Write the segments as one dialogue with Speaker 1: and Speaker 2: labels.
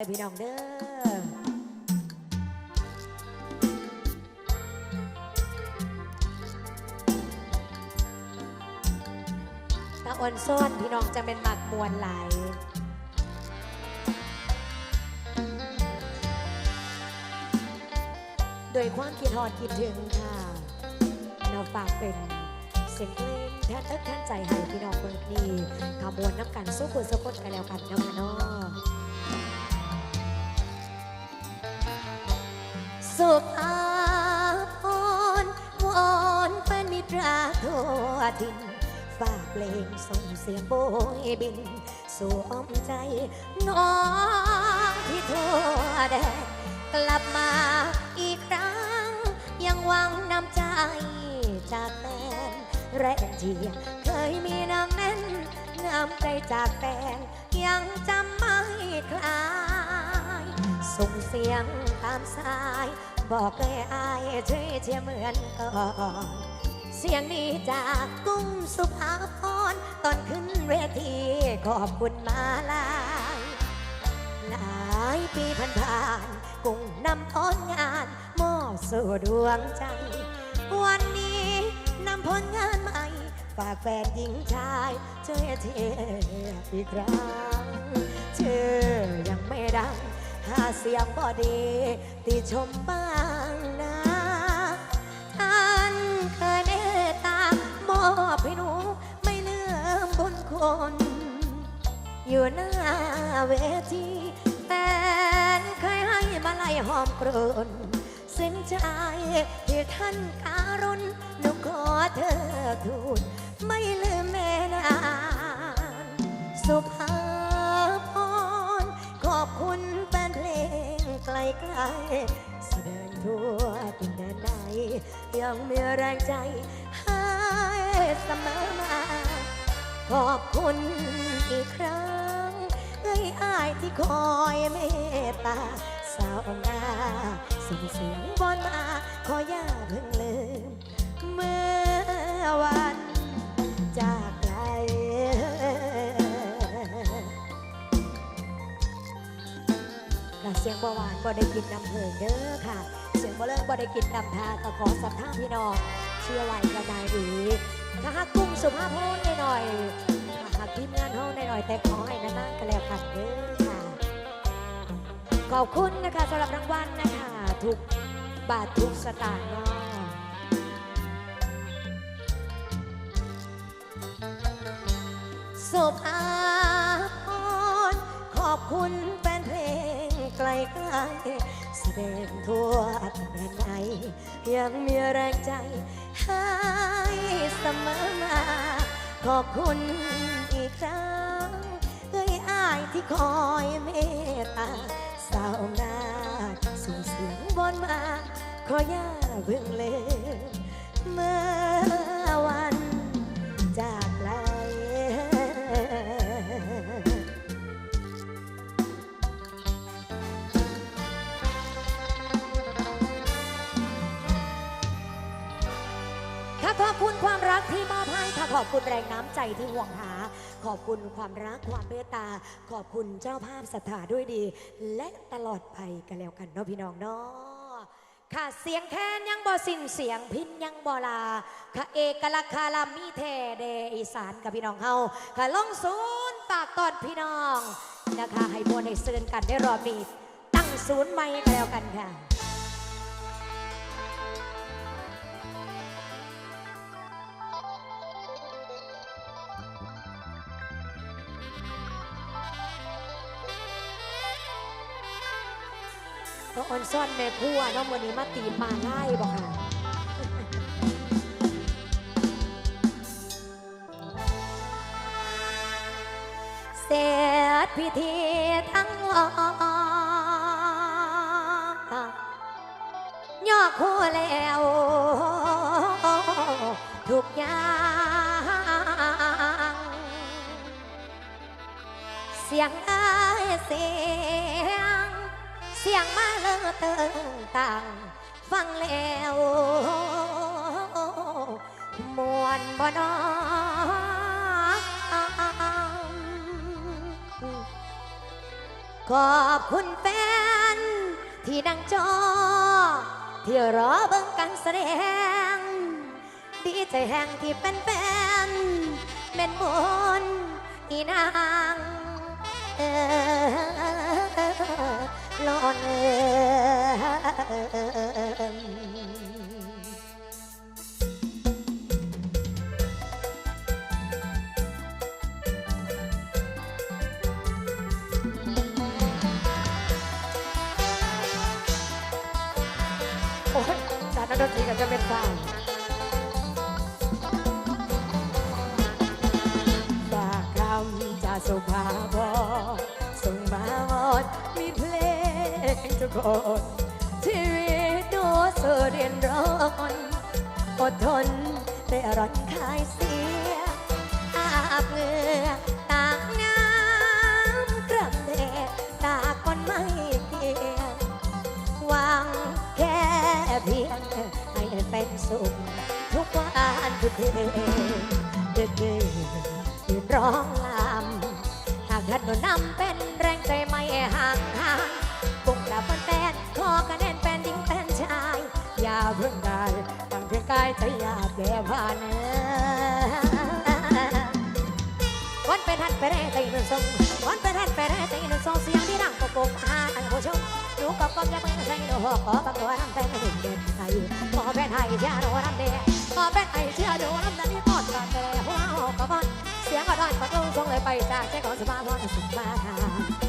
Speaker 1: พี่น้องเด้อตาอ่อนซ่อนพี่น้องจะเป็นหมักมวลหลโดยความคิดฮอดคิดถึงค่ะเราฝากเป็นเสียงเพลงแทนเอิกแทนใจให้พี่น้องเบิกนี้ขบวนน้ำกันสู้คนสะกดกันแล้วกันเนาะค่ะเนาะ สุภาพรวอนเป็นมิตราทั่วทินฝากเพลงส่งเสียงโบยบิน สู่อ้อมใจ น้องที่ทั่วแดนกลับมาอีกครั้ง ยังหวังนำใจจากแฟนแรงเทียเคยมีนางแน่นน้ำใจจากแฟนยังจำไม่คลาย ส่งเสียงตามสาย บอกเลยอายช่วยเชียเหมือนก่อนเสียงนี้จากกุ้งสุภาพรตอนขึ้นเวทีขอบคุณมาลายหลายปีผ่านผ่านกุ้งนำผลงานมอบสู่ดวงใจ วันนี้นำผลงานใหม่ฝากแฟนหญิงชายช่วยเทียอีกครั้งชื่อยังไม่ดัง หาเสียงบอดี ติชมบ้างนะท่านเคยเมตตามอบให้หนูไม่เลือมบุญคุณอยู่หน้าเวทีแฟนเคยให้มาไล่หอมกรุนสิ้นใจที่ท่านการุณหนูขอเธอทูลไม่ลืมแม่นานสุภา งไกลๆแสดงทั่วดินแดนใดยังมีแรงใจให้เสมอมา ขอบคุณอีกครั้งเอ้ยอายที่คอยเมตตาสาวหน้าส่งเสียงบอนมาขออย่าเพิ่ง บหวานบ่ได้กินน้ำเพลิงเด้อค่ะ เสียงบ่เลิกบ่ได้กินน้ำทาก็ขอสัทธาพี่น้องเชื่อไว้ก็ได้ดีถ้าหากกุ้งสุภาพโพนหน่อยถ้าหากทีมงานห้องหน่อยแต่ขอให้นานๆก็แล้วกันเด้อค่ะ ขอบคุณนะคะสำหรับรางวัลนะคะ ทุกบาททุกสตางค์เนาะสุภาพรขอบคุณ ไกลไกลแสดงทั่วแดนไหนยังมีแรงใจให้เสมอมา ขอบคุณอีกครั้งเอ้ยอายที่คอยเมตตาสาวนาส่งเสียงบนมา ขออย่าเพิ่งลืมเมื่อ ที่มอบให้ค่ะขอบคุณแรงน้ำใจที่ห่วงหา ขอบคุณความรักความเมตตา ขอบคุณเจ้าภาพศรัทธาด้วยดี และตลอดไปกันแล้วกันเนาะพี่น้องเนาะค่ะเสียงแค้นยังบ่สิ้นเสียงพินยังบ่ลาค่ะเอกลักษณ์คารามีเทเดอีสานกับพี่น้องเฮาค่ะลงศูนย์ฝากตอนพี่น้องนะคะให้มวลให้เสื่นกันได้รอบนี้ตั้งศูนย์ใหม่กันแล้วกันค่ะ ก็ออนซ่อนแม่ครัวน้องวันนี้มาตีมาไล่บอกค่ะเสร็จพิธีทั้งหมดย่อคู่แล้ว ทุกอย่างเสียงเอ้ยเสียง สียงมาเลอเติงต่างฟังแล้วมวนบ่นอขอบคุณแฟน ที่นั่งจอ ที่รอเบิ่งการแสดง ดีใจแห่งที่เป็นแฟนแม่นมนต์อีนางเออ ออ อดทนได้ร้อนคลายเสีย อาบเหงื่อตากน้ำกระเดดตากก้นไม่เกียงหวังแค่เพียงให้เป็นสุขทุกวันทุกคืนดึกดื่นยืนร้องลำหากท่านหนุนนำเป็นแรงใจไม่ห่างห่างปุ่งกลับเป็นแฟนขอคะแนนเป็นหญิงเป็นชาย อย่าเพิ่งได้ กายใจอย่าแปรผันวันเป็นทันไปได้ใจนึ่งทรงวันเป็นทันไปได้ใจนึ่งทรงเสียงที่ดังโกโก้หาอันผู้ชมหนูกับก็จะเป็นใจหนูหอกขอบังตัวน้ำเป็นหนึ่งเด็ดไทยขอเป็นไทยเชื่อหนูน้ำเด็ดขอเป็นไทยเชื่อหนูน้ำนั้นที่ทอดกันแต่หัวหอกกับมันเสียงกระดานประตูทรงเลยไปจากใจของสมาพรสุดมาท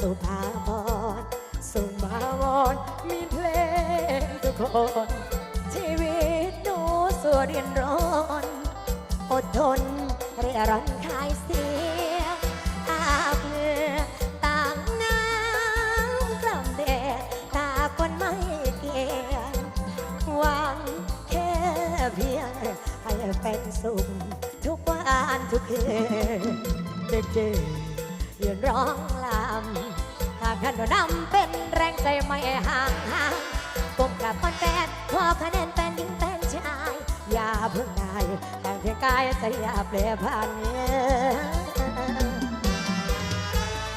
Speaker 1: สุภาพรส่งมาวอนมีเพลงทุกคน ชีวิตหนูสัวเรียนร้อน อดทนเรียรันคายเสียงอาบเหงื่อต่างน้ำกล่ำแดดตาคนไม่เกียงหวังแค่เพียงให้เป็นสุขทุกวันทุกคืนเด็กๆยืนร้อง ลำหากท่านำเป็นแรงใจไม่ห่างห่างผมกับคนแฟนขอคะแนนเป็นหญิงเป็นชาย อย่าเพิ่งได้แต่งเพียงกายใจอย่าเปลี่ยนผ่านเนื้อ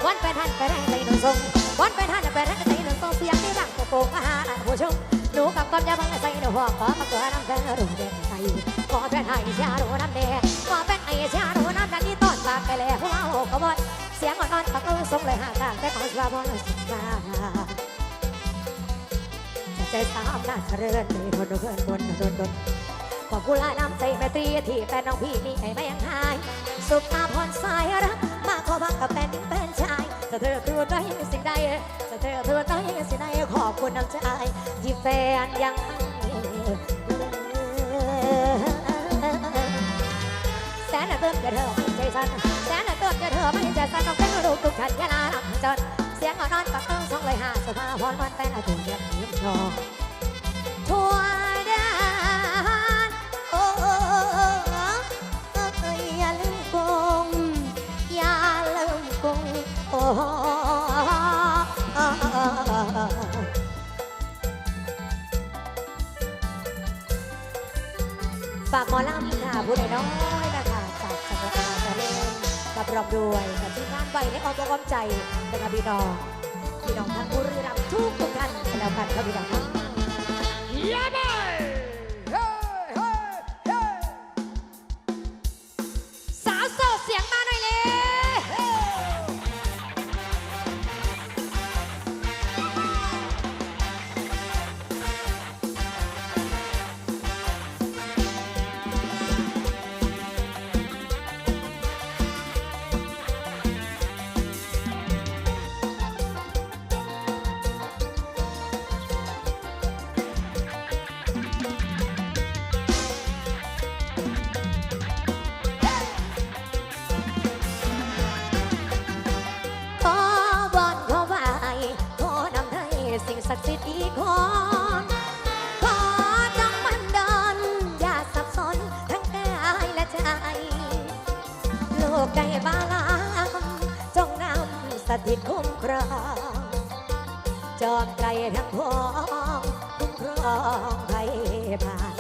Speaker 1: วันไปทันไปได้ใจหนุ่มทรงวันไปทันไปได้ใจหนุ่มทรงเสียงที่ดังโกโก้อาหารผู้ชมหนูกับก้อนยาบังใส่หนูหัวขอมาเกิดน้ำแดงรุ่งเด่นไทยขอเป็นไอ้ชาหนูน้ำแดงขอเป็นไอ้ชาหนูน้ำนั้นที่ต้นปากไปแล้วหัวโอกบดเสียงอ่อนๆปักเออทรงเลยหาทางแต่ของสวาบอนสุดมาใจสามน่าเจริญมีคนเพื่อนบนโดนโดนขอบคุณหลายน้ำใจแม่ตรีที่แฟนน้องพี่นี่ให้ไม่ยังหาย สุขอาพรสายรักมาขอพักกับแฟนหญิงเป็นชายจะเธอคือได้สิ่งใดจะเธอคือได้สิ่งใดขอบคุณน้ำใจที่แฟนยังแสนน่เติมแกเธอไม่ใจสั่น แสนน่ะเติมแกเธอไม่จะสั่นน้องเป็นลูกทุกฉันยาลาลับจนเสียงอ่อนนอนปักเอิงสองเลยหาสภาพรวันแต่ละถุงเย็นยิ้มชอทั่ว ด้วยกับที่งานไว้ในอ้อมอกอ้อมใจนะคะพี่น้องพี่น้องทั้งบุรีรัมย์ทุกทุกท่านแล้วกันครับพี่น้องครับ
Speaker 2: Yeah,
Speaker 1: ศักดิ์สิทธิ์อีกคนขอจงมันดอนอย่าสับสนทั้งกายและใจ โลกใดบาลานจงนำสถิตคุ้มครองจอมใจทั้งพองคุ้มครองไปผ่า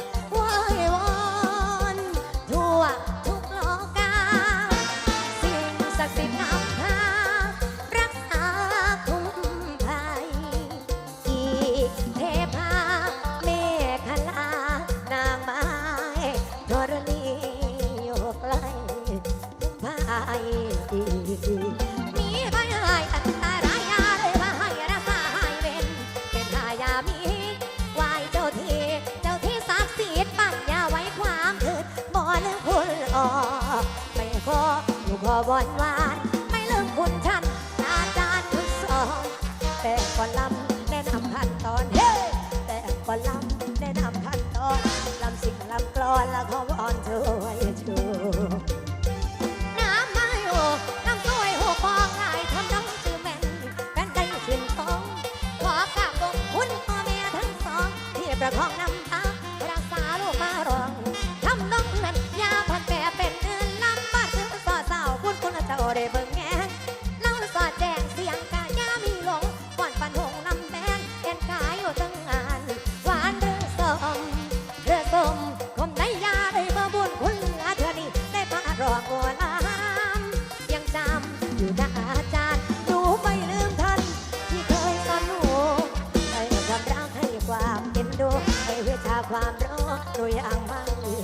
Speaker 1: ความรู้โดยอย่างมั่งมี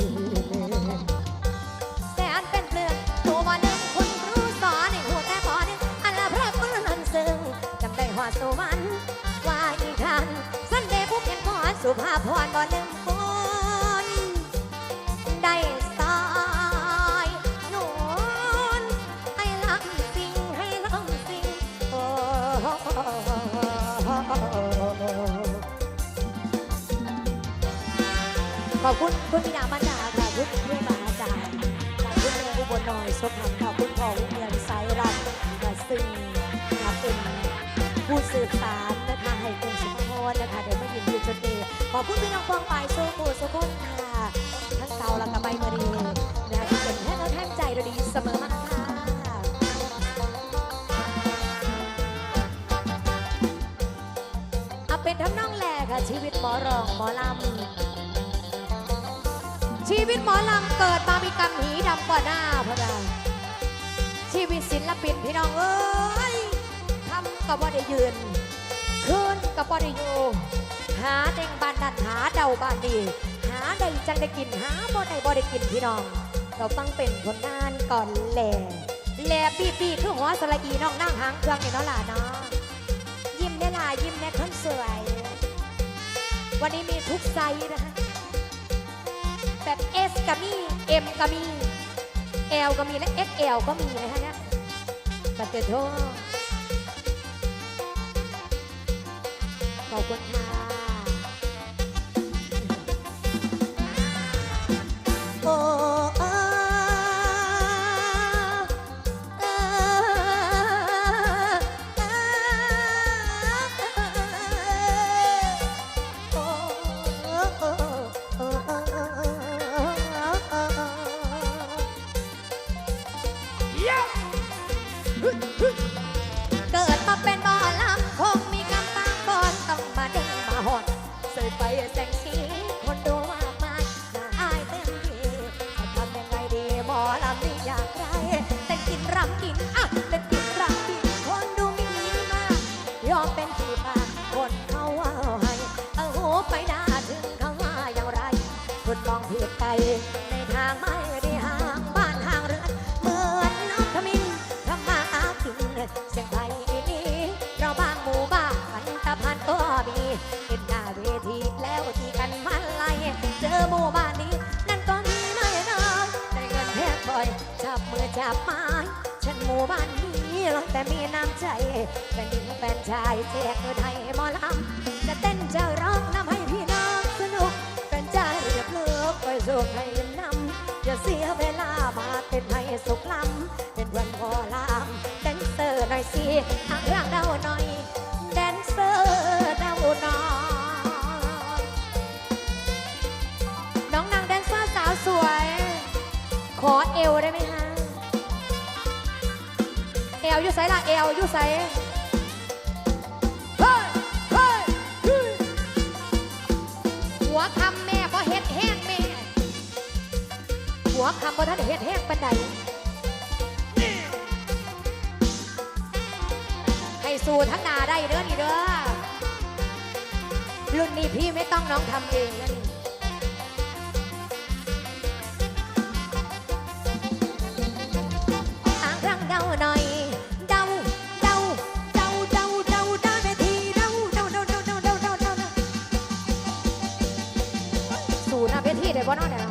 Speaker 1: แสนเป็นเปลือกตัววันหนึ่งคุณครูสอนให้หัวแต่พอนึ่งอันละพระคุณนันซึ่งจำได้หัวสุวรรณว่าอีกครั้งสันเดย์ผู้เพียงพรสุภาพรบ่หนึ่ง ขอบคุณคุณพิดามาจาค่ะคุณเพื่อนมาจารย์ขอบคุณแม่อุบลน้อยสมขอบคุณพ่อวิเวียนสายรักและซึ่งมาเป็นผู้สืบสารนะคะให้กรุงสุพรรณนะคะเดี๋ยวมายินดีจุดเดขอบคุณพี่น้องฟองไปสู้ปู่สุขุนค่ะทั้งเก่าและกับใบมารีนะคะที่เป็นแท่งและแท่งใจเราดีเสมอมาค่ะเอาเป็นทำนองแหลค่ะชีวิตหมอรองหมอลำ ชีวิตหมอลำเกิดมามีกำหีดำกว่าหน้าพะดาชีวิตศิลปินพี่น้องเอ้ยทำกับว่าได้ยืน คืนกับว่าได้อยู่ หาเด้งบานนันหาเดาบานดีหาได้จังได้กินหาบ่ได้บ่ได้กินพี่น้อง เราฟังเป็นผลงานก่อนแหล่แหล่ปีปีคือหัวสระอีน้องนั่งหางเครื่องเนี่เนาะล่ะเนาะยิ้มเนี่ยล่ะยิ้มเนี่ยคนสวย วันนี้มีทุกไซส์นะคะ แบบ S ก็มี M ก็มี L ก็มีและ XL ก็มีนะคะเนี่ยบัตเตอร์โทขอบคุณค่ะ อยจับมือจับไม้ฉันหมู่บ้านนี้ลอยแต่มีน้ำใจแฟนหญิงแฟนชายแจกเงินให้หมอลำจะเต้นจะร้องนำให้พี่น้องสนุกแฟนใจเรียบเลือกไปส่งให้นำอย่าเสียเวลามาเต้นให้สุขลำเป็นวันพอลำ เอวได้ไหมฮะวอยู่ไสละเอวอยู่ไสเฮ้ยเฮ้ยเฮ้ยหัวคำแม่บ่เฮ็ดแห้งแม่ หัวคำบ่ทันได้เฮ็ดแห้งปานใดให้สู้ทั้งนาได้เด้อนี่เด้อรุ่นนี้พี่ไม่ต้องน้องทำเองนะนี่ ได้บ่นาะเนี่ย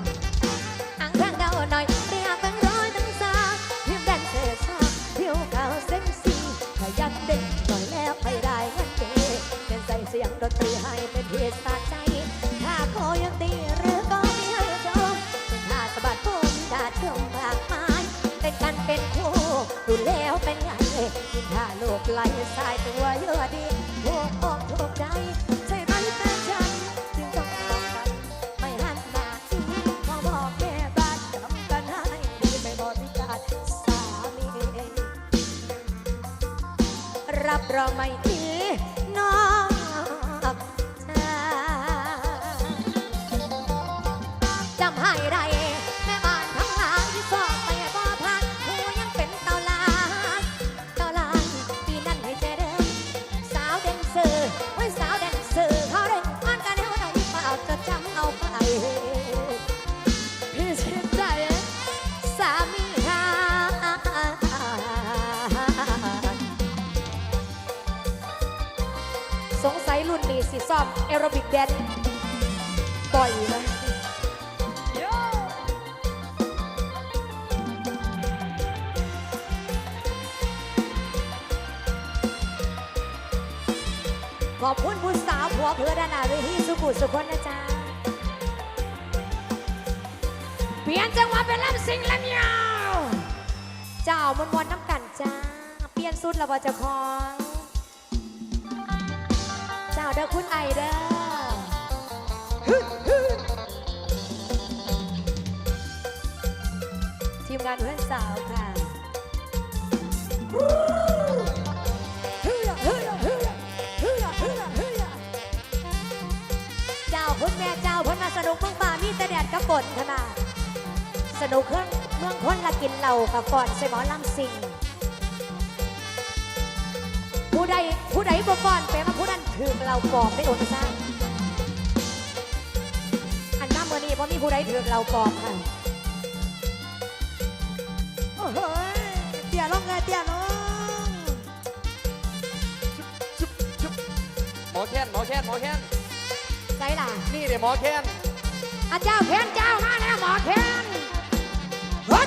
Speaker 1: อ่างรังเดาหน่อยเรียกเป็นร้อยตั้งสามพิมพ์แดนเซอร์ชาผิวขาวเซ็กซี่ขยันเด็กหน่อยแล้วให้ได้เงินเดือนเป็นใส่เสียงดนตรีให้เป็นเพียสาใจถ้าขอยังตีหรือก็ไม่ให้จบเป็นท่าสะบัดผมดาดชมมากมายเป็นกันเป็นคู่ดูแล้วเป็นไงกินท่าโลกไหลสายตัว รับรอไม่ดีน สงสัยรุ่นนี้สิซ่อมแอโรบิกแดนบ่อยนะ
Speaker 2: โย
Speaker 1: ขอบคุณผู้สาวผัวเพื่อด้านหน้าเวทีสุขุสุคนนะจ๊ะ
Speaker 2: เปลี่ยนจังหวะเป็นลำสิงลำยาว
Speaker 1: เจ้ามนมนน้ำกันจ้า เปลี่ยนสุดแล้วว่าจะคอง เจ้าเด้อคุณไอเด้อทีมงานเพื่อนสาวค่ะเจ้าคุณแม่เจ้าพิ่นมาสนุกเมืองป่ามีแต่แดดกับฝนขนาดสนุกเครื่องเมืองคนละกินเหล้ากับก่อนใส่หมอลำสิง ใดผู้ใดบ่ก่อนแปลว่าผู้นั้นถือเราปลอมได้โอนซ่าอันมาเมื่อนี้เพราะมีผู้ใดถือเราปลอมค่ะโอ้โหเตี่ยลงเลยเตี่ยลง
Speaker 2: หมอแค้นหมอแค้นหมอแค้น
Speaker 1: ใส่ล่ะ
Speaker 2: นี่เดี๋ยวหมอแค้น
Speaker 1: อาเจ้าแค้นเจ้ามาแล้วหมอแค้น
Speaker 2: เฮ้ย